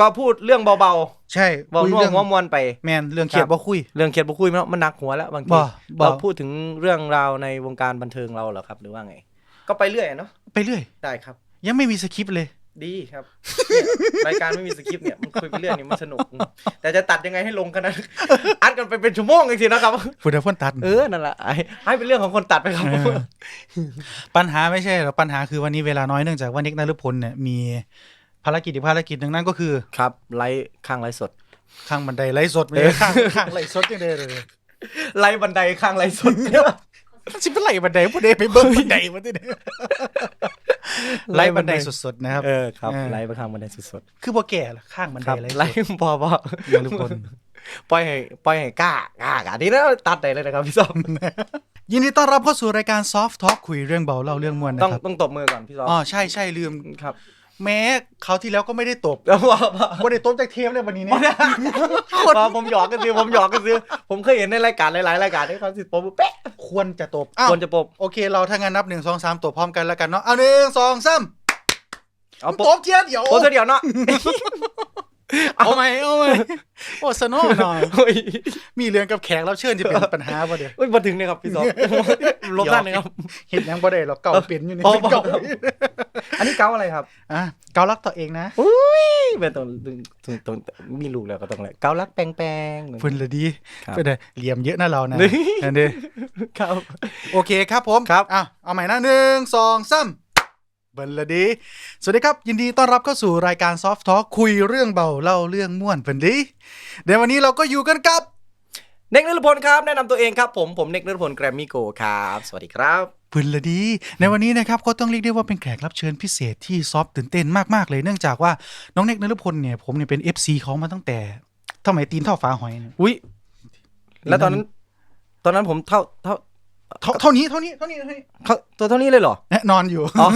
ก็พูดเรื่องเบาใช่ๆเบาคุยน่วเรื่องหัวมวนไป แมนเรื่องเครียคดรับบ่คุย เรื่องเครียดบุคุยมันมันหนักหัวแล้วบางทีบ่บ่ เราพูดถึงเรื่องราวในวงการบันเทิงเราเหรอครับ หรือว่าไง ก็ไปเรื่อยอะเนาะไปเรื่อย ได้ครับ ยังไม่มีสคริปต์เลย ดีครับเนี่ยรายการไม่มีสคริปต์เนี่ยมันคุยไปเรื่อยนี่มันสนุก แต่จะตัดยังไงให้ลงกันนะอัดกันไปเป็นชั่วโมงจริงๆนะครับพูดแต่พ่นตัด เออ นั่นแหละให้ให้เป็นเรื่องของคนตัดไปครับ เออ ปัญหาไม่ใช่หรอกปัญหาคือวันนี้เวลาน้อยเนื่องจากว่านิกนฤพลเนี่ยมี ภารกิจอีกภารกิจหนึ่งนั่นก็คือครับไลฟ์ข้างไลฟ์สด ข้างบันไดไล่สดไม่ใช่ข้างข้างไล่สดยังไงเลย ไลฟ์บันไดข้างไลฟ์สดเนี่ยสิเป็นไล่บันไดผู้ใดไปเบิ้งบันไดมาที่ไหนไล่บันไดสดๆนะครับ เออครับเออไลฟ์ไปข้างบันไดสดคือบ่แก่หรอกข้างบันๆคไดรับไล่ไลสดฟ์พอพอนฤพลปล่อยให้ปล่อยให้กล้ากล้ากล้าดีนะตัดได้เลยนะครับพี่ซอมยินดีต้อนรับเข้าสู่รายการ Soft Talk คุยเรื่องเบาเล่าเรื่องมวลนะต้องครับต้องตบมือก่อนพี่ซอมอ๋อใช่ใช่ลืม ครับ แม้เขาวที่แล้วก็ไม่ได้ตบแล้วว่าบ่ได้ตบจากเทปเลยวันนี้เนี่ยว่าผมหยอกกันซื้อผมหยอกกันซื้อผมเคยเห็นในรายการหลายๆรายการที่เขาสิผมเป๊ะควรจะตบอ้าวควรจะปบโอเค เราถ้างั้นนับหนึ่งสองสามตบพร้อมกันแล้วกันเนาะเอาหนึ่งสองสามเอาปตบบเทียเดี๋ยว ปบเดียวเนาะ เอาไหมเอาไหมโอ้สนอหน่อยโอ้ยมีเรื่องกับแขกรับเชิญที่เป็นปัญหาบ่เดี๋ยวเอ้ยมาถึงเลยครับพี่ซอมลบด้านหนึงครับเห็นยังบ่ได้หรอกเก่าเป็นอยู่นี่อ๋อเก่าอันนี้เก้าอะไรครับอะเก่ารักตัวเองนะเป็นตรงตรงตรงมีลูกแล้วก็ต้องเลยเก้ารักแปลงแปลงเพิ่นละดีครับเพิ่นได้เหลี่ยมเยอะนะเรานะนี่นั่นเด้ครับ โอเคครับผมครับอะเอาใหม่นะหนึ่งสองสามเบิ่นละดี สวัสดีครับ ยินดีต้อนรับเข้าสู่รายการ Soft Talk คุยเรื่องเบาเล่าเรื่องม่วนเพิ่นดีเดี๋ยววันนี้เราก็อยู่กันกับเน็กนฤพลครับแนะนำตัวเองครับผมผมเน็กนฤพลแกรมมี่โกครับสวัสดีครับเพิ่นละดี ในวันนี้นะครับก็ต้องเรียกได้ว่าเป็นแขกรับเชิญพิเศษที่ซอฟตื่นเต้นมากๆเลยเนื่องจากว่าน้องเน็กนฤพลเนี่ยผมเนี่ยเป็น FC เขามาตั้งแต่ทำไมตีนเท่าฝาหอยเนี่ยอุ้ยแล้วตอนนั้น ตอนนั้นผมเท่าเท่า เท่าเท่านี้เท่านี้เท่านี้เท่านี้เขาตัวเท่านี้เลยเหรอแน่นอนอยู่ อ๋อ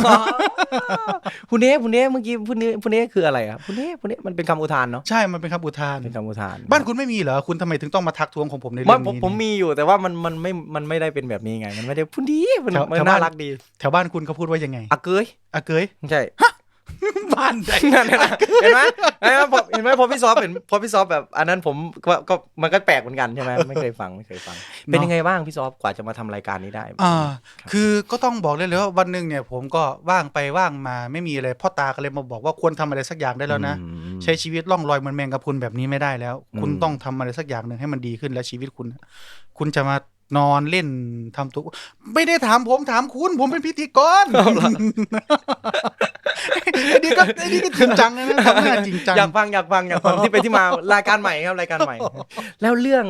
ผู้เน่ผู้เน่เมื่อกี้ผู้เน่ผู้เน่คืออะไรครับผู้เน่ผู้เน่มันเป็นคำอุทานเนาะใช่มันเป็นคำอุทาน เป็นคำอุทานบ้านคุณไม่มีเหรอ คุณทำไมถึงต้องมาทักท้วงของผมในไม่เรื่องผมนี้ผมมีอยู่แต่ว่ามันมันไม่มันไม่ได้เป็นแบบนี้ไง มันไม่ได้พูดดีมันแถวมันแถวน่าบ้านรักดีแถวบ้านคุณเขาพูดว่ายังไงอะเกยอะเกย ใช่ บ้านใดนั่นนะเห็นไหมเห็นไหมพอเห็นไหมพอพี่ซอฟเห็นพอพี่ซอฟแบบอันนั้นผมก็ก็มันก็แปลกเหมือนกันใช่ไหมไม่เคยฟังไม่เคยฟัง เป็นยังไงบ้างพี่ซอฟกว่าจะมาทำรายการนี้ได้อ่าคือก็ต้องบอกเลยเลยว่าวันหนึ่งเนี่ยผมก็ว่างไปว่างมาไม่มีอะไรพ่อตาก็เลยมาบอกว่าควรทำอะไรสักอย่างได้แล้วนะอืมใช้ชีวิตล่องลอยเหมือนแมงกะพรุนแบบนี้ไม่ได้แล้วอืมคุณต้องทำอะไรสักอย่างหนึ่งให้มันดีขึ้นแล้วชีวิตคุณ คุณจะมานอนเล่นทำตัวไม่ได้ถามผมถามคุณ ผมเป็นพิธีกร ไอ้นี่ก็ไอ้นี่ก็จริงจังนะทำงานจริงจัง อยากฟังอยากฟังอยากฟังที่ไปที่มารายการใหม่ครับรายการใหม่ แล้วเรื่อง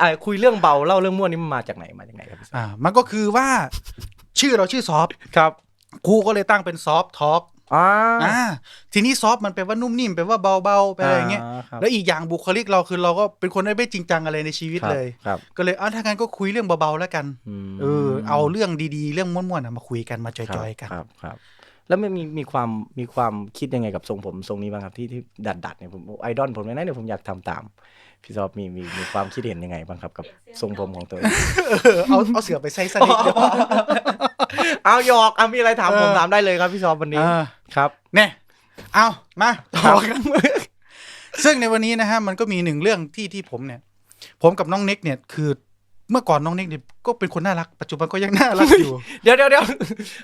อ่าคุยเรื่องเบาเล่าเรื่องม่วนนี่มันมาจากไหนมาจากไหนครับพี่ซอฟอ่ามันก็คือว่า ชื่อเราชื่อซอฟครับครูก็เลยตั้งเป็นซอฟทอล์กอ่าอ่าทีนี้ซอฟมันแปลว่านุ่มนิ่มแปลว่าเบาๆแปลอะไรอย่างเงี้ยครับแล้วอีกอย่างบุคลิกเราคือเราก็เป็นคนไม่จริงจังอะไรในชีวิตเลย ครับก็เลยอะถ้างั้นก็คุยเรื่องเบาๆแล้วกัน มเออเอาเรื่องดีๆ เรื่องม่วนๆอะมาคุยกันมาจอยๆกัน ครับครับ แล้วไม่มีมีความมีความคิดยังไงกับทรงผมทรงนี้บ้างครับที่ที่ดัดดัดๆเนี่ยผมไอดอลผมเลยนะเนี่ยผมอยากทำตามพี่ซอฟมีมีมีความคิดเห็นยังไงบ้างครับกับทรงผมของตัวเองเออเอาเอาเสือไปใส่สนิทเดี๋ยวเอาหยอกเอามีอะไรถามผมถามได้เลยครับพี่ซอฟวันนี้อ่าครับเนี่ยเอามาต่อกันซึ่งในวันนี้นะฮะมันก็มีหนึ่งเรื่องที่ที่ผมเนี่ย ผมกับน้องเน็กเนี่ยคือ เมื่อก่อนน้องเน็กเนี่ยก็เป็นคนน่ารัก ปัจจุบันก็ยังน่ารักอยู่ เดี๋ยวเดี๋ยวเดี๋ยว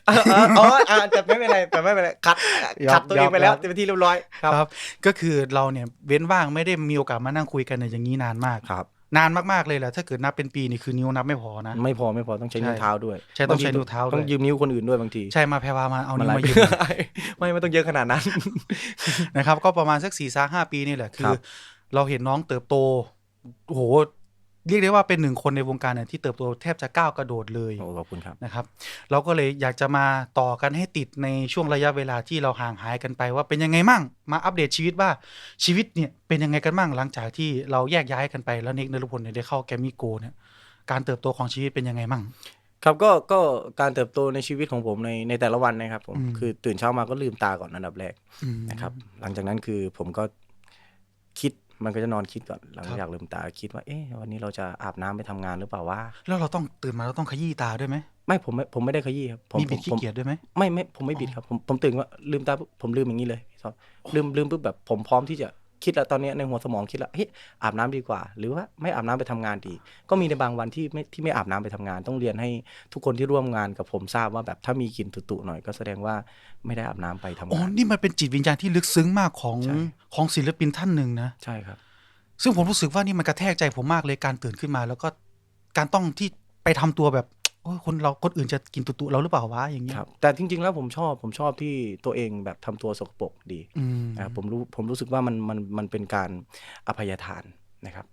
เออเอออ๋ออ่าแต่ไม่เป็นไรแต่ไม่เป็นไรคัดยอมคัดตัวเองไปแล้วยอมเป็นที่เรียบร้อยครับครับ ก็คือเราเนี่ยเว้นว่างไม่ได้มีโอกาสมานั่งคุยกันในอย่างนี้นานมากครับ นานมากๆเลยแหละถ้าเกิดนับเป็นปีนี่คือนิ้วนับไม่พอนะ ไม่พอไม่พอต้องใช้นิ้วใช่เท้าด้วยใช่ต้องใช้บทีนิ้วเท้าด้วยต้องยืมนิ้วคนอื่นด้วยบางทีใช่มาแพรวามาเอานิ้วหลมายืมไม่ไม่ต้องเยอะขนาดนั้นนะครับ ก็ประมาณสักสี่สห้าปีนี่แหละคืครัอบเราเห็นน้องเติบโตโอ้โห เรียกได้ว่าเป็นหนึ่งคนในวงการเนี่ยที่เติบโตแทบจะก้าวกระโดดเลยโอ้ขอบคุณครับนะครับ เราก็เลยอยากจะมาต่อกันให้ติดในช่วงระยะเวลาที่เราห่างหายกันไปว่าเป็นยังไงมั่งมาอัปเดตชีวิตว่าชีวิตเนี่ยเป็นยังไงกันมั่งหลังจากที่เราแยกย้ายกันไปแล้วเนกนรพลเนี่ยได้เข้าแกรมมี่โกเนี่ยการเติบโตของชีวิตเป็นยังไงมั่งครับก็ก็การเติบโตในชีวิตของผมในในแต่ละวันนะครับผมอืมคือตื่นเช้ามาก็ลืมตาก่อนอันดับแรกอืมนะครับ หลังจากนั้นคือผมก็คิด มันก็จะนอนคิดก่อนหลังครับจากลืมตาคิดว่าเอ๊ะวันนี้เราจะอาบน้ำไปทำงานหรือเปล่าว่า แล้วเราต้องตื่นมาเราต้องขยี้ตาด้วยไหมไม่ผมไม่ผมไม่ได้ขยี้ครับผมมีบิดผมขี้ผมเกียจด้วยไหมไม่ไม่ผมไม่บิดครับผมผมตื่นว่าลืมตาปุ๊บผมลืมอย่างนี้เลยพี่ซอฟลืมลืมปุ๊บแบบผมพร้อมที่จะ คิดแล้วตอนเนี้ยในหัวสมองคิดแล้วเฮ้ยอาบน้ำดีกว่า หรือว่าไม่อาบน้ำไปทำงานดี ก็มีในบางวันที่ไม่ที่ไม่อาบน้ำไปทำงาน ต้องเรียนให้ทุกคนที่ร่วมงานกับผมทราบว่าแบบถ้ามีกลิ่นตุๆหน่อยก็แสดงว่าไม่ได้อาบน้ำไปทำอ๋องานนี่มันเป็นจิตวิญญาณที่ลึกซึ้งมากของใช่ของศิลปินท่านหนึ่งนะใช่ครับ ซึ่งผมรู้สึกว่านี่มันกระแทกใจผมมากเลยการตื่นขึ้นมา แล้วก็การต้องที่ไปทำตัวแบบ โอ้ยคนเราคนอื่นจะกินตุตุเราหรือเปล่าวะอย่างเงี้ยครับแต่จริง ๆ แล้วผมชอบผมชอบที่ตัวเองแบบทำตัวสกปรกดีอืมนะครับผมรู้ผมรู้สึกว่ามันมันมันเป็นการอภัยทานนะครับ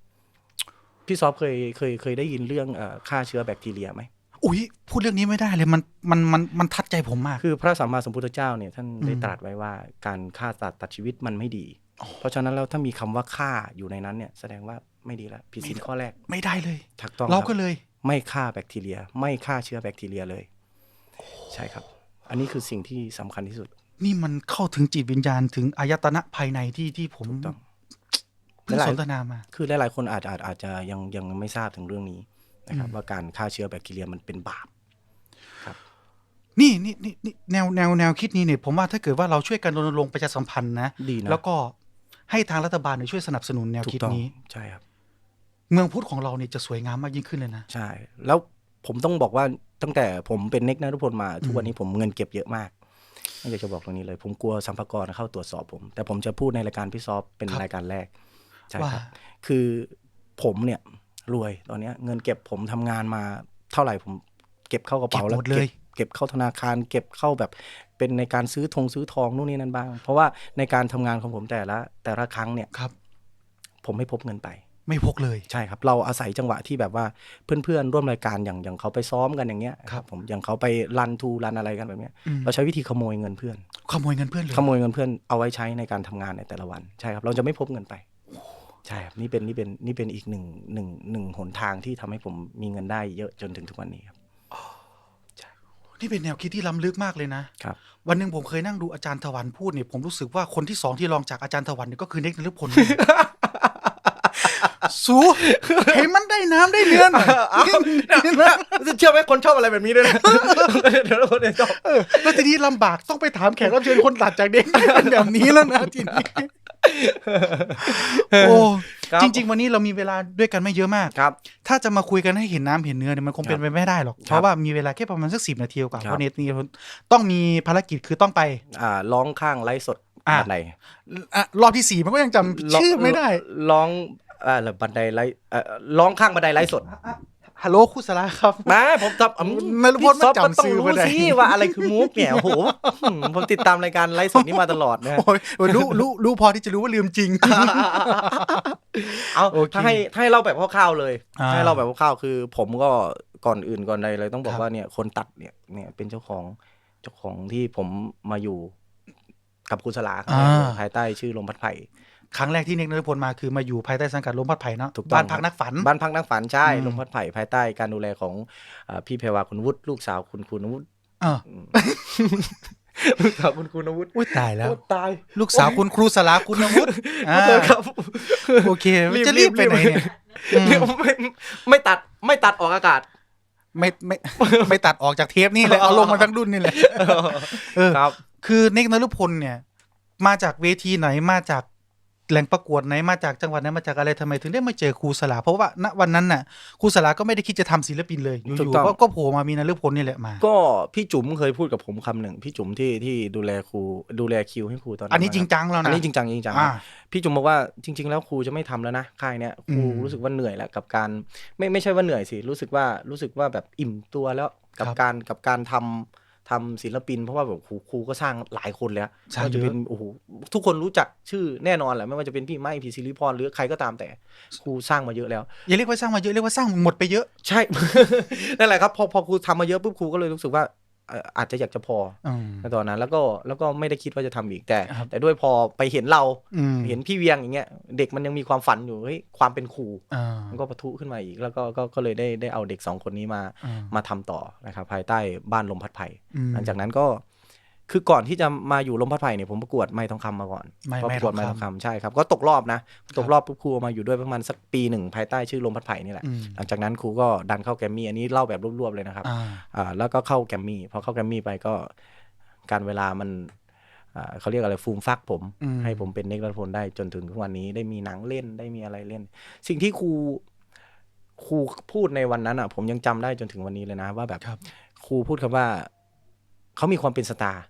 พี่ซอฟเคยเคยเคยได้ยินเรื่องเอ่อฆ่าเชื้อแบคทีเรียไหมอุ้ยพูดเรื่องนี้ไม่ได้เลยมันมันมันมันทัดใจผมมาก คือพระสัมมาสัมพุทธเจ้าเนี่ยท่านได้อืมตรัสไว้ว่าการฆ่าสัตว์ตัดชีวิตมันไม่ดี เพราะฉะนั้นแล้วถ้ามีคำว่าฆ่าอยู่ในนั้นเนี่ยแสดงว่าไม่ดีแล้วผิดศีลข้อแรกไม่ได้เลยถูกต้องเราคก็บเลย ไม่ฆ่าแบคทีเรีย ไม่ฆ่าเชื้อแบคทีเรียเลย ใช่ครับ อันนี้คือสิ่งที่สำคัญที่สุด นี่มันเข้าถึงจิตวิญญาณถึงอายตนะภายในที่ที่ผมถูกต้องเพิ่งหลายสนทนามา คือหลายๆคนอาจอาจอาจจะยังยังไม่ทราบถึงเรื่องนี้นะครับ ว่าการฆ่าเชื้อแบคทีเรียมันเป็นบาปนี่นี่นี่นี่แนวแนวแนวคิดนี้เนี่ยผมว่าถ้าเกิดว่าเราช่วยกันรณรงค์ประชาสัมพันธ์นะดีนะแล้วก็ให้ทางรัฐบาลเนี่ยช่วยสนับสนุนแนวถูคิดกต้องนี้ใช่ครับ เมืองพุทธของเราเนี่ยจะสวยงามมากยิ่งขึ้นเลยนะ ใช่ แล้วผมต้องบอกว่าตั้งแต่ผมเป็นเน็กนะทุกคนมา ทุกวันนี้ผมเงินเก็บเยอะมากไม่อยากจะบอกตรงนี้เลย ผมกลัวสัมภากระเข้าตรวจสอบผม แต่ผมจะพูดในรายการพี่ซอฟเป็นครับรายการแรกใช่ว่าครับ คือผมเนี่ยรวยตอนเนี้ยเงินเก็บผมทำงานมาเท่าไหร่ผมเก็บเข้ากระเก็บเป๋าแล้หวมดเลยเก็บเข้าธนาคาร เก็บเข้าแบบเป็นในการซื้อทงซื้อทองนู่นนี่นั่นบ้าง เพราะว่าในการทำงานของผมแต่ละ แต่ละครั้งเนี่ยครับ ผมไม่พบเงินไป ไม่พกเลย ใช่ครับ เราอาศัยจังหวะที่แบบว่าเพื่อนๆร่วมรายการอย่างอย่างเขาไปซ้อมกันอย่างเงี้ยครับผมอย่างเขาไปรันทูรันอะไรกันแบบเนี้ยอืมเราใช้วิธีขโมยเงินเพื่อน ขโมยเงินเพื่อนเลยขโมยเงินเพื่อนเอาไว้ใช้ในการทำงานในแต่ละวันใช่ครับ เราจะไม่พบเงินไปใช่ครับนี่เป็นนี่เป็นนี่เป็นอีกหนึ่งหนึ่งหนึ่งหนทางที่ทำให้ผมมีเงินได้เยอะจนถึงทุกวันนี้ครับนี่เป็นแนวคิดที่ล้ำลึกมากเลยนะครับวันหนึ่งผมเคยนั่งดูอาจารย์ถวันพูดเนี่ยผมรู้สึกว่าคนที่สองที่รองจากอาจารย์ถวันเนี่ยก็คือเน็กนฤพล สูเห็นมันได้น้ำได้เนื้อหน่อยเชื่อไหมคนชอบอะไรแบบนี้ด้วยนะเดี๋ยวเราคนชอบเออแล้วทีนี้ลำบากต้องไปถามแขกรับเชิญคนตัดจากเด็กเป็นแบบนี้แล้วนะทีนี้โอ้ครับจริง ๆ วันนี้เรามีเวลาด้วยกันไม่เยอะมากครับ ถ้าจะมาคุยกันให้เห็นน้ำเห็นเนื้อเนี่ยมันคงเป็นไปไม่ได้หรอกครับเพราะว่ามีเวลาแค่ประมาณสักสิบนาทีกว่าครับเพราะเนตนี่ต้องมีภารกิจคือต้องไป อ่าร้องข้างไลฟ์สดอะบันไดอะรอบที่สี่มันก็ยังจำชื่อไม่ได้ร้อง อ่าหรือบันไดไลฟ์เอ่อร้องข้างบันไดไลฟ์สด ฮัลโหลคุณสลาครับ มาผมจำอืมนรพลพี่ซอฟมันก็จำต้องชื่อรู้ไม่ได้ สิว่าอะไรคือมูฟเนี่ยโอ้โหอืมผมติดตามรายการไลฟ์สดนี้มาตลอดนะฮะโอ้ยโอ้ยรู้รู้รู้พอที่จะรู้ว่าลืมจริง เอาโอเคถ้าให้ถ้าให้เล่าแบบคร่าวๆเลยอ่าให้เล่าแบบคร่าวๆคือ ผมก็ก่อนอื่นก่อนใดเลยต้องบอคกรับว่าเนี่ยคนตัดเนี่ยเนี่ยเป็นเจ้าของเจ้าของที่ผมมาอยู่กับคุณสลาครับภายใต้ชื่อลมพัดไผ่ ครั้งแรกที่เน็กนรพลมาคือมาอยู่ภายใต้สังกัดลมพัดไผ่เนาะถูกต้องบ้านพักนักฝัน บ้านพักนักฝันใช่อืมลมพัดไผ่ภายใต้การดูแลของอ่าพี่เพรวาคุณวุฒิลูกสาวคุณคุณวุฒิเออลูกสาวคุณคุณวุฒิอุ้ยตายแล้วโอ้ตาย ลูกสาวคุณครูสลาคุณวุฒิอ่าขอโทษครับโอเคจะรีบไปไหนเนี่ยอืมเดี๋ยวไม่ไม่ตัดไม่ตัดออกอากาศไม่ไม่ไม่ตัดออกจากเทปนี่เลยเอาลงมาทั้งรุ่นนี่แหละเออครับ คือเน็กนรพลเนี่ย มาจากเวทีไหนมาจาก แหล่งประกวดไหนมาจากจังหวัดไหนมาจากอะไรทำไมถึงได้มาเจอครูสลาเพราะว่าณวันนั้นน่ะครูสลาก็ไม่ได้คิดจะทำศิลปินเลยอถูยู่กต้องๆก็ก็โผล่มามีนรพลนี่แหละมา ก็พี่จุ๋มเคยพูดกับผมคำหนึ่งพี่จุ๋มที่ที่ดูแลครูดูแลคิวให้ครูตอนนั้นอันนี้จริงจังแล้วนะอันนี้จริงจังจริงจังอ่าพี่จุ๋มบอกว่าจริง ๆ แล้วครูจะไม่ทำแล้วนะค่ายเนี้ยครูอืมรู้สึกว่าเหนื่อยแล้วกับการไม่ไม่ใช่ว่าเหนื่อยสิรู้สึกว่ารู้สึกว่าแบบอิ่มตัวแล้วกับครับการกับการทำ ทำศิลปิน เพราะว่าแบบครูครูก็สร้างหลายคนแล้วสร้างไม่ว่าจะเป็นเยอะโอ้โหทุกคนรู้จักชื่อแน่นอนแหละไม่ว่าจะเป็นพี่ไม้พี่ศิริพรหรือใครก็ตามแต่ครูสร้างมาเยอะแล้วอย่าเรียกว่าสร้างมาเยอะเรียกว่าสร้างหมดไปเยอะ ใช่นั่นแหละครับพอพอครูทำมาเยอะปุ๊บครูก็เลยรู้สึกว่าเอ่ออาจจะอยากจะพออืมในตอนนั้น แล้วก็แล้วก็ไม่ได้คิดว่าจะทำอีกแต่ครับแต่ด้วยพอไปเห็นเราอืมเห็นพี่เวียงอย่างเงี้ยเด็กมันยังมีความฝันอยู่เฮ้ยความเป็นครูอ่ามันก็ปะทุขึ้นมาอีก แล้วก็ก็ก็เลยได้ได้เอาเด็กสองคนนี้มาอ่ามาทำต่อนะครับภายใต้บ้านลมพัดไผ่อืมหลังจากนั้นก็ คือก่อนที่จะมาอยู่ลมพัดไผ่เนี่ยผมประกวดไม้ทองคำมาก่อนไม้ก็ประกวดไม้ไม้ททอองงคำคำใช่ครับก็ตกรอบนะ ตกรอบปุ๊บครูมาอยู่ด้วยประมาณสักปีหนึ่งภายใต้ชื่อลมพัดไผ่นี่แหละอืมหลังจากนั้นครูก็ดันเข้าแกรมมี่อันนี้เล่าแบบรวบๆเลยนะครับอ่าอ่าแล้วก็เข้าแกรมมี่พอเข้าแกรมมี่ไปก็การเวลามันอ่าเขาเรียกอะไรฟูมฟักผมอืมให้ผมเป็นเน็กรัฐพลได้จนถึงทุกวันนี้ได้มีหนังเล่นได้มีอะไรเล่น สิ่งที่ครูครูพูดในวันนั้นอะ ผมยังจำได้จนถึงวันนี้เลยนะ ว่าแบบครับครูพูดคำว่าเขามีความเป็นสตาร์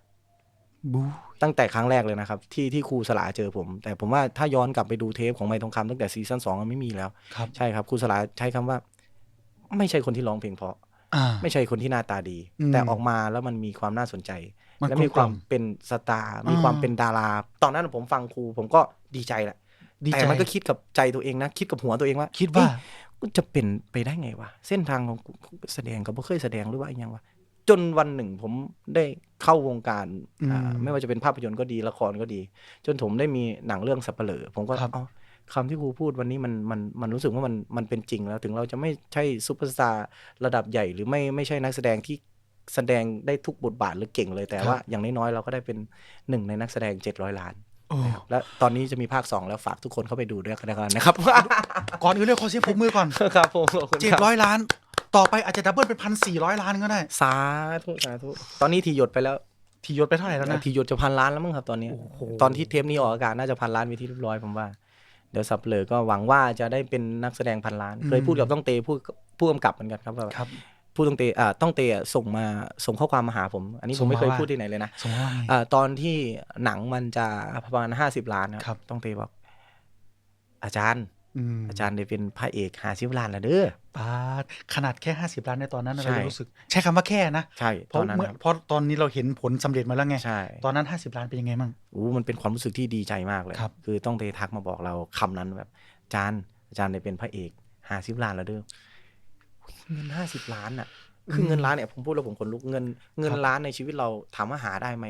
บูตั้งแต่ครั้งแรกเลยนะครับ ที่ที่ครูสลาเจอผม แต่ผมว่าถ้าย้อนกลับไปดูเทปของไม้ทองคำตั้งแต่ซีซั่นสองมันไม่มีแล้ว ครับ ใช่ครับครูสลาใช้คำว่า ไม่ใช่คนที่ร้องเพลงเพราะ อ่า ไม่ใช่คนที่หน้าตาดี อืมแต่ออกมาแล้วมันมีความน่าสนใจ มันและกลมมีความกล่อมเป็นสตาร์อ่ามีมีความเป็นดารา ตอนนั้นผมฟังครูผมก็ดีใจแหละดีแต่ใจมันก็คิดกับใจตัวเองนะคิดกับหัวตัวเองว่าคิดว่า เอ๊ะกูจะเป็นไปได้ไงวะเส้นทางของกูแสดงก็บ่เคยแสดงหรือว่าอหยังวะ จนวันหนึ่งผมได้เข้าวงการอ่าอืมไม่ว่าจะเป็นภาพยนตร์ก็ดีละครก็ดี จนผมได้มีหนังเรื่องสับเปลอผมก็ครับอ๋อคำที่ครูพูดวันนี้มันมันมันรู้สึกว่ามันมันเป็นจริงแล้ว ถึงเราจะไม่ใช่ซูเปอร์สตาร์ระดับใหญ่ หรือไม่ไม่ใช่นักแสดงที่แสดงได้ทุกบทบาทหรือเก่งเลยแต่ว่า อย่างน้อยๆเราก็ได้เป็นหนึ่งในนักแสดง 700 ล้านโอ้นะครับและตอนนี้จะมีภาค 2 แล้วฝากทุกคนเข้าไปดูด้วยกันนะครับ ก่อนอื่นเลยขอเสียงผมมือก่อนครับผมขอบคุณเจ็ดครับร้อยล้าน ต่อไปอาจจะดับเบิลเป็นพันสี่ร้อยล้านก็ได้ สาธุสาธุตอนนี้ทีหยดไปแล้วทียศไปเท่าไหร่แล้วนะ ทีหยดจะพันล้านแล้วมั้งครับตอนนี้โอ้โหตอนที่เทปนี้ออกอากาศน่าจะพันล้านไปที่เรียบร้อยผมว่า เดี๋ยวสับเลยก็หวังว่าจะได้เป็นนักแสดงพันล้าน เคยพูดกับต้องเตพูดกับผู้กำกับเหมือนกันครับว่าครับผู้ต้องเตอ่าต้องเตอะส่งมาส่งข้อความมาหาผม อันนี้ผมไม่เคยพูดที่ไหนเลยนะสมมติว่าไงอ่าตอนที่หนังมันจะประมาณห้าสิบล้านนะครับต้องเตบอกอาจารย์ อืมอาจารย์ได้เป็นพระเอกหาสิบล้านแล้วเด้อปาดขนาดแค่ห้าสิบล้านในตอนนั้นใช่เรายังรู้สึก ใช้คำว่าแค่นะใช่เพตราะอนนั้นเมื่อครับเพราะตอนนี้เราเห็นผลสำเร็จมาแล้วไงใช่ตอนนั้นห้าสิบล้านเป็นยังไงมั่งอู้มันเป็นความรู้สึกที่ดีใจมากเลยครับคือต้องเตทักมาบอกเราคำนั้นแบบอาจารย์อาจารย์ได้เป็นพระเอกหาสิบล้านแล้วเด้อเงินห้าสิบล้านอะ คือเงินล้านเนี่ยผมพูดแล้วผมขนลุกเงินเงินล้านในชีวิตเราถามว่าหาได้ไหม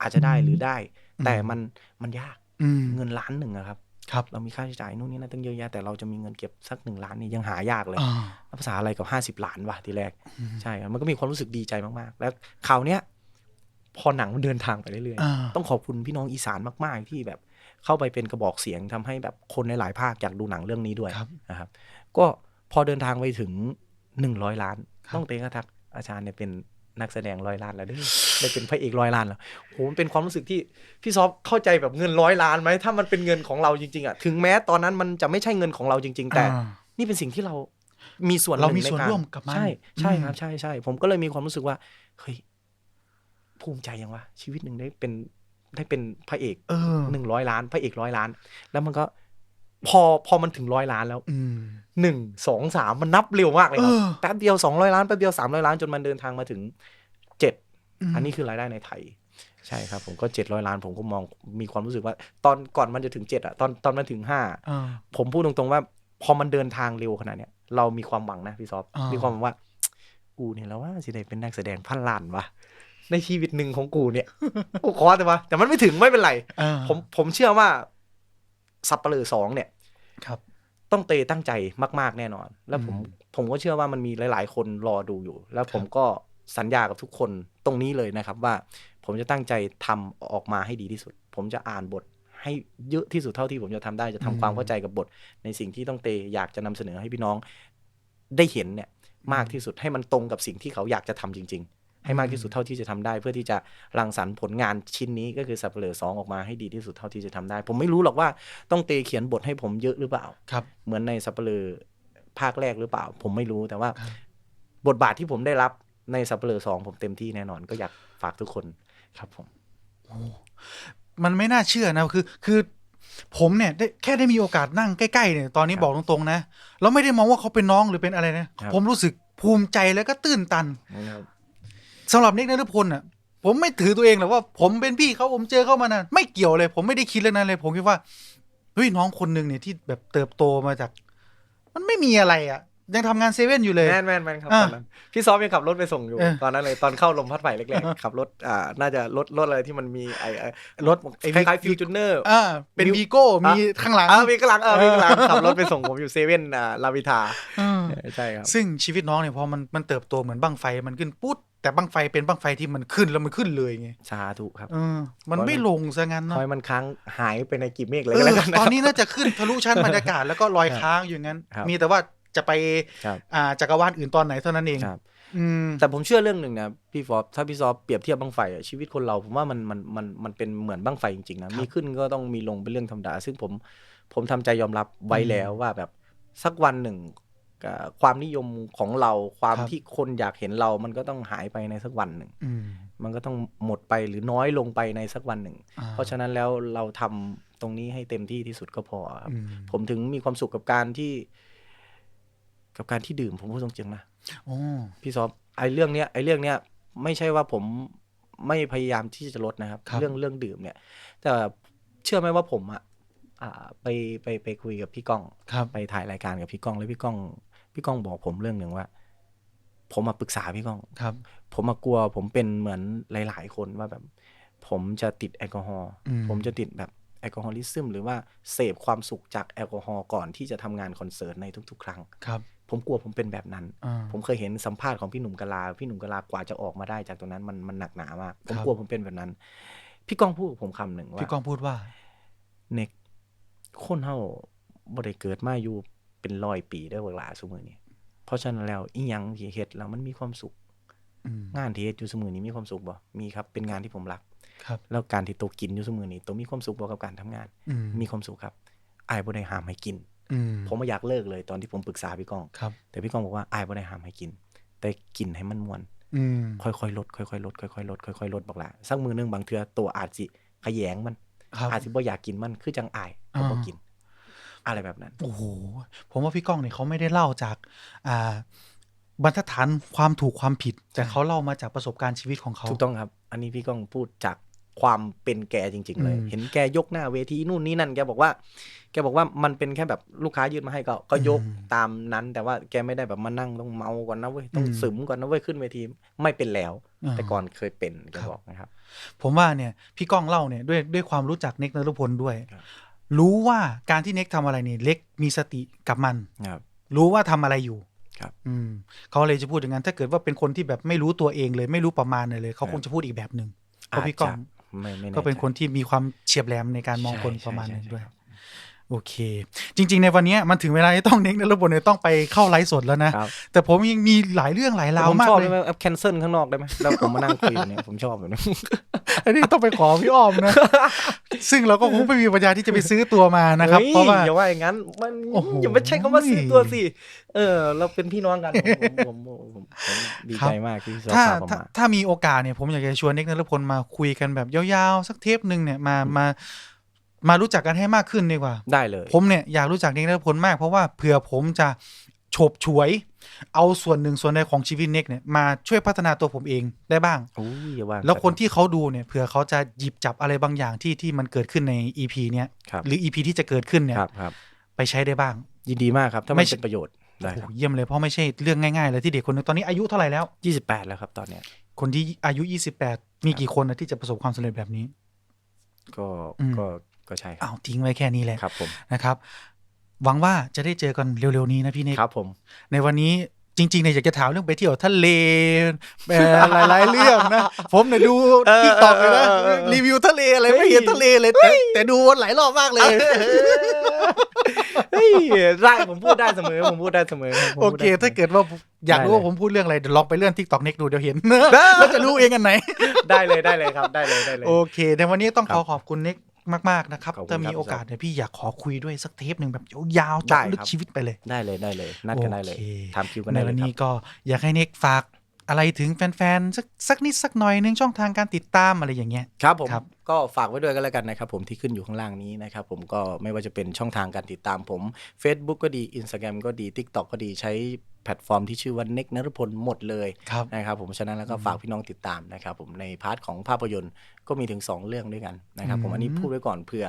อาจจะได้หรือได้ แต่มันมันยากอืมเงินล้านหนึ่งอะครับ ครับเรามีค่าใช้จ่ายนู่นนี่นั่นตั้งเยอะแยะแต่เราจะมีเงินเก็บสักหนึ่งล้านนี่ยังหายากเลยอ่าภาษาอะไรกับห้าสิบล้านวะทีแรกอืมใช่ครับมันก็มีความรู้สึกดีใจมากๆ แล้วคราวเนี้ยพอหนังมันเดินทางไปเรื่อยอ่าๆต้องขอบคุณพี่น้องอีสานมากๆที่แบบเข้าไปเป็นกระบอกเสียงทำให้แบบคนในหลายภาคอยากดูหนังเรื่องนี้ด้วยครับนะครับ ก็พอเดินทางไปถึงหนึ่งร้อยล้านครับต้องเตะกระทักอาจารย์เนี่ยเป็น นักแสดงร้อยล้านแล้วเด้อได้เป็นพระเอกร้อยล้านแล้วโหมันเป็นความรู้สึกที่พี่ซอฟเข้าใจแบบเงินร้อยล้านไหมถ้ามันเป็นเงินของเราจริงๆอะถึงแม้ตอนนั้นมันจะไม่ใช่เงินของเราจริง ๆ แต่อ่านี่เป็นสิ่งที่เรามีส่วนเราหนึ่งมีในส่วนกร่วมกับมันใช่ใช่อืมครับใช่ใช่ผมก็เลยมีความรู้สึกว่าเฮ้ยภูมิใจยังวะชีวิตหนึ่งได้เป็นได้เป็นพระเอกเออหนึ่งร้อยล้าน พระเอกร้อยล้าน แล้วมันก็ พอพอมันถึงร้อยล้านแล้วอืมหนึ่งสองสามมันนับเร็วมากเลยครับเออแป๊บเดียวสองร้อยล้านแป๊บเดียวสามร้อยล้านจนมันเดินทางมาถึงเจ็ดมอันนี้คือรายได้ในไทย ใช่ครับ ผมก็เจ็ดร้อยล้าน ผมก็มองมีความรู้สึกว่า ตอนก่อนมันจะถึงเจ็ดอะตอนตอนมันถึงห้าอ่าผมพูดตรงๆว่า พอมันเดินทางเร็วขนาดเนี้ยเรามีความหวังนะพี่ซอฟอ่ามีมีความหวังว่า กูเนี่ยแล้วว่าสิได้เป็นนักแสดงพันล้านวะในชีวิตหนึ่งของกูเนี่ยกูขอแต่ว่าแต่มันไม่ถึงไม่เป็นไรอ่าผมผมเชื่อว่าสับเปลือสองเนี่ย ครับ ต้องเตตั้งใจมากๆแน่นอน แล้วผมอืมผมก็เชื่อว่ามันมีหลาย ๆ คนรอดูอยู่ แล้วผมครับก็สัญญากับทุกคนตรงนี้เลยนะครับว่า ผมจะตั้งใจทำออกมาให้ดีที่สุด ผมจะอ่านบทให้เยอะที่สุดเท่าที่ผมจะทำได้จะทำความเข้าใจกับบท ในสิ่งที่ต้องเตอยากจะนำเสนอให้พี่น้องได้เห็นเนี่ยมากที่สุดให้มันตรงกับสิ่งที่เขาอยากจะทำจริง ๆ ให้มากที่สุดเท่าที่จะทำได้ เพื่อที่จะรังสรรค์ผลงานชิ้นนี้ก็คือสับเปลือสองออกมาให้ดีที่สุดเท่าที่จะทำได้ ผมไม่รู้หรอกว่าต้องเตเขียนบทให้ผมเยอะหรือเปล่าครับเหมือนในสับเปลือภาคแรกหรือเปล่า ผมไม่รู้แต่ว่าครับบทบาทที่ผมได้รับในสับเปลือสองผมเต็มที่แน่นอนก็อยากฝากทุกคนครับผมมันไม่น่าเชื่อนะคือ คือผมเนี่ยได้แค่ได้มีโอกาสนั่งใกล้ๆเนี่ยตอนนี้ครับบอกตรงๆนะแล้วไม่ได้มองว่าเขาเป็นน้องหรือเป็นอะไรนะครับผมรู้สึกภูมิใจแล้วก็ตื้นตันนะครับ สำหรับนิกนฤพลอะผมไม่ถือตัวเองหรอกว่า ผมเป็นพี่เขาผมเจอเขามานานไม่เกี่ยวเลย ผมไม่ได้คิดเรื่องนั้นเลย ผมคิดว่าเฮ้ยน้องคนหนึ่งเนี่ยที่แบบเติบโตมาจาก มันไม่มีอะไรอะ ยังทำงานเซเว่นอยู่เลยแมนแมนแมนครับอ่าตอนนั้นพี่ซอฟยังขับรถไปส่งอยู่เออตอนนั้นเลยตอนเข้าลมพัดไผ่แรกๆขับรถอ่าน่าจะรถรถอะไรที่มันมีไอ้ไอ้รถไอ้คล้ายๆฟิวจูเนอร์อ่าเป็นวิววีโก้มีข้างหลังอ่ามีกำลังเออมีกำลังเออขับรถไปส่งผมอยู่เซเว่นอ่าลาวิทาเออใช่ครับซึ่งชีวิตน้องเนี่ยพอมันมันเติบโตเหมือนบั้งไฟมันขึ้นปุ๊บ แต่บั้งไฟเป็นบั้งไฟที่มันขึ้นแล้วมันขึ้นเลยไงสาธุครับเออมันไม่ลงซะงั้นคเนาะอยมันค้างหายไปในกีบเมฆเลยเอก็อแล้วกันนะตอนนี้น่าจะขึ้นทะลุชั้นบรรยากาศแล้วก็ลอยค้างอยู่งั้นครับมีแต่ว่าจะไปครับอ่าจักรวาลอื่นตอนไหนเท่านั้นเองครับอืมแต่ผมเชื่อเรื่องหนึ่งนะพี่ฟอบถ้าพี่ซอฟเปรียบเทียบบังไฟอะชีวิตคนเราผมว่ามันมันมันมันเป็นเหมือนบังไฟจริงๆนะครับมีขึ้นก็ต้องมีลงเป็นเรื่องธรรมดาซึ่งผมผมทำใจยอมรับไว้แล้วว่าแบบสักวันหนึ่งอ่า ความนิยมของเราความครับที่คนอยากเห็นเรา มันก็ต้องหายไปในสักวันหนึ่งอืมมันก็ต้องหมดไปหรือน้อยลงไปในสักวันหนึ่งอ่เพราะฉะนั้นแล้วเราทำตรงนี้ให้เต็มที่ที่สุดก็พอครับอืมผมถึงมีความสุขกับการที่ กับการที่ดื่มผมพูดตรงๆนะโอ้พี่ซอฟไอ้เรื่องเนี้ยไอ้เรื่องเนี้ยไม่ใช่ว่าผมไม่พยายามที่จะลดนะครับครับเรื่องเรื่องดื่มเนี่ย แต่เชื่อไหมว่าผมอะอ่าไปไปไปคุยกับพี่ก้องครับไปถ่ายรายการกับพี่ก้อง แล้วพี่ก้อง พี่ก้องบอกผมเรื่องหนึ่งว่า ผมมาปรึกษาพี่ก้องครับ ผมมากลัว ผมเป็นเหมือนหลาย ๆ คนว่าแบบ ผมจะติดแอลกอฮอล์อืมผมจะติดแบบแอลกอฮอลิซึมหรือว่าเสพความสุขจากแอลกอฮอล์ก่อนที่จะทำงานคอนเสิร์ตในทุก ๆ ครั้งครับ ผมกลัวผมเป็นแบบนั้นอ่าผมเคยเห็นสัมภาษณ์ของพี่หนุ่มกะลา พี่หนุ่มกะลากว่าจะออกมาได้จากตรงนั้นมันมันหนักหนามาก ผมครับกลัวผมเป็นแบบนั้น พี่ก้องพูดกับผมคำหนึ่งว่า พี่ก้องพูดว่าเน็กคนเฮาบ่ได้เกิดมาอยู่ เป็นร้อยปีได้อเวลาสมือนี้เพราะฉะนั้นแล้วอีหยังที่เฮ็ดแล้วมันมีความสุขอืมงานที่เฮ็ดอยู่สมือนี้มีความสุขบ่มีครับ เป็นงานที่ผมรักครับ แล้วการที่โตวกินอยู่สมือนี้โตวมีความสุขบ่กับการทำงานอืมมีความสุขครับอายบ่ได้ห้ามให้กินอืมผมบ่อยากเลิกเลยตอนที่ผมปรึกษาพี่ก้องครับแต่พี่ก้องบอกว่าอายบ่ได้ห้ามให้กิน แต่กินให้มันม่วนอืมค่อยๆลดค่อยๆลดค่อยๆลดค่อยๆลดบอกละสักมือหนึงบางเทื่อตัวอาจสิขยงมันครับอาจสิบ่อยากกินมันคือจังอายก็บ่อ่ากิน อะไรแบบนั้น โอ้โห ผมว่าพี่ก้องเนี่ยเขาไม่ได้เล่าจากอ่าบรรทัดฐานความถูกความผิด แต่เขาเล่ามาจากประสบการณ์ชีวิตของเขา ถูกต้องครับ อันนี้พี่ก้องพูดจากความเป็นแกจริง ๆ เลยอืมเห็นแกยกหน้าเวทีนู่นนี่นั่นแกบอกว่า แกบอกว่ามันเป็นแค่แบบลูกค้ายื่นมาให้ก็ก็ยกตามนั้น แต่ว่าแกไม่ได้แบบมานั่งต้องเมาก่อนนะเว้ยต้องซึมก่อนนะเว้ยขึ้นเวทีไม่เป็นแล้วาแต่ก่อนเคยเป็นแกบอกนะครับ ผมว่าเนี่ยพี่ก้องเล่าเนี่ยด้วยด้วยความรู้จักเน็กนรพลด้วยค รับรู้ว่าการที่เน็กทำอะไรเนี่ยเล็กมีสติกับมันครับ รู้ว่าทำอะไรอยู่ ครับ อืมเขาเลยจะพูดอย่างนั้นถ้าเกิดว่าเป็นคนที่แบบไม่รู้ตัวเองเลย ไม่รู้ประมาณเลยเลยเขาคงจะพูดอีกแบบหนึ่งเพราะพี่ก้องาจจะไม่ไม่แก็เป็นคนใจที่มีความเฉียบแหลมในการมองคนใช่ประมาณหนึงใช่ด้วยใช่ โอเค จริง ๆ ในวันเนี้ยมันถึงเวลาที่ต้องเน็กนรพลเนี่ยต้องไปเข้าไลฟ์สดแล้วนะครับแต่ผมยังมีหลายเรื่องหลายราวผมมากชอบเลยได้ไหมแอปแคนเซิลข้างนอกได้ไหมแล้วผมมานั่งคุยอยู่เนี่ยผมชอบแบบนี้อันนี้ต้องไปขอพี่อ้อมนะ ซึ่งเราก็คงไม่มีปัญญาที่จะไปซื้อตัวมานะครับฮ้ยเพราะว่าอย่าว่าอย่างนั้นมันโอ้โหอย่าไปใช้คำว่าซื้อตัวสิเออ เราเป็นพี่น้องกันผมผมผมผมผมดีครับใจมากที่ซอถ้าพาผมถ้ามาถ้ามีโอกาสเนี่ยผมอยากจะชวนเน็กนรพลมาคุยกันแบบยาวๆสักเทปหนึ่งเนี่ยมามา มารู้จักกันให้มากขึ้นดีกว่า ได้เลย ผมเนี่ยอยากรู้จักเน็กนรพลมากเพราะว่าเผื่อผมจะโฉบฉวย เอาส่วนหนึ่งส่วนใดของชีวิตเน็กเนี่ยมาช่วยพัฒนาตัวผมเองได้บ้างอุ้ยอย่าว่าแล้วคนที่เขาดูเนี่ยเผื่อเขาจะหยิบจับอะไรบางอย่างที่ที่มันเกิดขึ้นใน EP เนี้ยครับหรือ EP ที่จะเกิดขึ้นเนี่ยครับครับไปใช้ได้บ้าง ยินดีมากครับถ้าไม่มันใช่ เป็นประโยชน์ได้คโอ้รับโหเยี่ยมเลยเพราะไม่ใช่เรื่องง่ายๆเลยที่เด็กคนนึงตอนนี้อายุเท่าไหร่แล้ว ยี่สิบแปดแล้วครับตอนเนี้ย คนที่อายุ 28 มีกี่คนนะที่จะประสบความสำเร็จแบบนี้ ก็อืม ก็ ก็ใช่ครัอ้าบวทิ้งไว้แค่นี้แหละครับผมนะครับ หวังว่าจะได้เจอกันเร็วๆนี้นะพี่เนกครับผม ในวันนี้จริงๆเนี่ยอยากจะถามเรื่องไปเที่ยวทะเลเอ่อหลายๆเรื่องนะผมเนี่ยดูทิกตอกเลยนะรีวิวทะเลอะไรไม่เห็นทะเลเลย แต่แต่ดูวนหลายรอบมากเลยเฮ้ยได้ผมพูดได้เสมอผมพูดได้เสมอรับผมโอพูดเคได้สมถ้าเกิดว่าอยากรู้ได้เลยว่าผมพูดเรื่องอะไรเดี๋ยวลองไปเลื่อนทิกตอกเน็กดูเดี๋ยวเห็นแล้วจะรู้เองอันไหน ได้เลยได้เลยครับได้เลยได้เลยโอเคในวันนี้ต้องครัขอบขอบคุณเน็ก มากๆนะครับขอบคุณถ้ามีครับโอกาสเนี่ยพี่อยากขอคุยด้วยสักเทปหนึ่งแบบยาวๆได้เจาะลึกครับชีวิตไปเลย ได้เลยได้เลย นัดกันได้เลยโอเคทำคิวกันในได้เลวัยนครันี้บก็อยากให้เน็กฝาก อะไรถึงแฟนๆสักสักนิดสักหน่อยหนึงช่องทางการติดตามอะไรอย่างเงี้ยครับผมครับก็ฝากไว้ด้วยกันแล้วกันนะครับผมที่ขึ้นอยู่ข้างล่างนี้นะครับผมก็ไม่ว่าจะเป็นช่องทางการติดตามผม Facebook ก็ดี Instagram ก็ดี TikTok ก็ดีใช้แพลตฟอร์มที่ชื่อว่าเน็กนรพลหมดเลยครับนะครับผมฉะนั้นแล้วก็ฝากพี่น้องติดตามนะครับผมในพาร์ทของภาพยนตร์ก็มีถึง 2 เรื่องด้วยกันนะครับผมอืมอันนี้พูดไว้ก่อนเผื่อ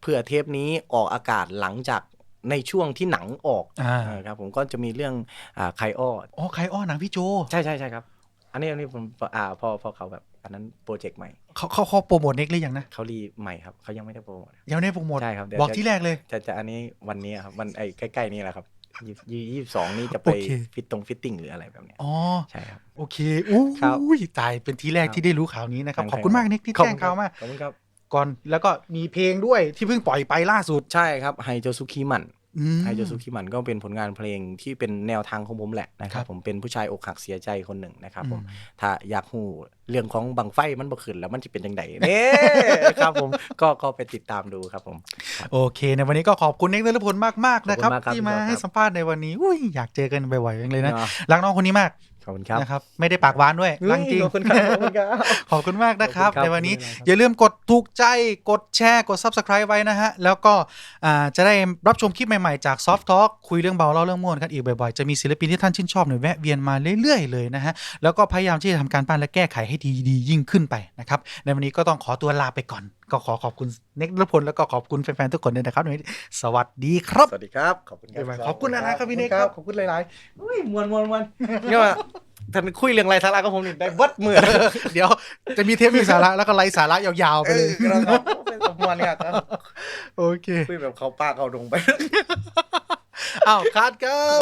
เผื่อเทปนี้ออกอากาศหลังจาก ในช่วงที่หนังออกอ่าเออครับผมก็จะมีเรื่องอ่าไคอ้ออ๋อใครอ้อหนังพี่โจใช่ใช่ใช่ครับ อันนี้อันนี้ผมอ่าพอพอเขาแบบ อันนั้นโปรเจกต์ใหม่เขาเขาเขาโปรโมทเน็กหรือยังนะเขารีใหม่ครับเขายังไม่ได้โปรโมทยังไม่ได้โปรโมทใช่ครับเดี๋ยวบอกจะที่แรกเลย จะจะอันนี้วันนี้ครับวันไอ้ใกล้ๆนี่แหละครับยี่ยี่สิบสองนี่จะไปโอเค ฟิตตรงฟิตติ้งหรืออะไรแบบเนี้ยอ๋อ ใช่ครับ โอเคอู้ครับยตายเป็นที่แรกครับที่ได้รู้ข่าวนี้นะครับทงขอบคุณมากเน็กที่ขอบแจ้คุงณ ข่าวมาขอบคุณครับ ก่อนแล้วก็มีเพลงด้วยที่เพิ่งปล่อยไปล่าสุด ใช่ครับไฮโจซุคิมันอืม ไฮโจสุคิมันก็เป็นผลงานเพลงที่เป็นแนวทางของผมแหละนะครัครับบผมเป็นผู้ชายอกหักเสียใจคนหนึ่งนะครับผมอืมถ้าอยากหูเรื่องของบังไฟมันบ่ขึ้นแล้วมันจะเป็นยังไงเนี่ยครับผมก็ก็ไปติดตามดูครับผม โอเคในวันนี้ก็ขอบคุณเน็กนรพลมากๆนะครับขอบคุณมากครับที่มาพี่บอสครับให้สัมภาษณ์ในวันนี้อุ้ยอยากเจอกันบ่อยๆจังเลยนะเนาะรักน้องคนนี้มากข อบคุณครับนะครับ ไม่ได้ปากหวานด้วยรักจริงขอบคุณครับขอบคุณครับขอบคุณมากนะครับขอบคุณครับในวันนี้ขอบคุณครับอย่าลืมกดถูกใจกดแชร์กด Subscribe ไว้นะฮะ แล้วก็อ่าจะได้รับชมคลิปใหม่ๆจาก Soft Talk คุยเรื่องเบาเล่าเรื่องม่วนกันอีกบ่อยๆ จะมีศิลปินที่ท่านชื่นชอบเนี่ยแวะเวียนมาเรื่อยๆเลยนะฮะ แล้วก็พยายามที่จะทำการบ้านและแก้ไขให้ดีๆยิ่งขึ้นไปนะครับในวันนี้ก็ต้องขอตัวลาไปก่อน ก็ขอขอบคุณเน็กนรพลแล้วก็ขอบคุณแฟนๆทุกคนด้วยนะครับในวันนี้สวัสดีครับ สวัสดีครับ ขอบคุณครับบ๊ายบายขอบคุณนะครับพี่เน็กครับขอบคุณหลายๆอุ้ยมวนมวนมวนเนี่ยว่าท่านคุยเรื่องไรสาระกับผมนี่ได้เบัดมือเดี๋ยว จะมีเทปมีสาระแล้วก็ไร้สาระยาวๆไปเอเลอยครับเป็นสมวนเนี่ยครับโอเคคุยแบบเขาป้าเขาดงไปอ้าวคัดครับ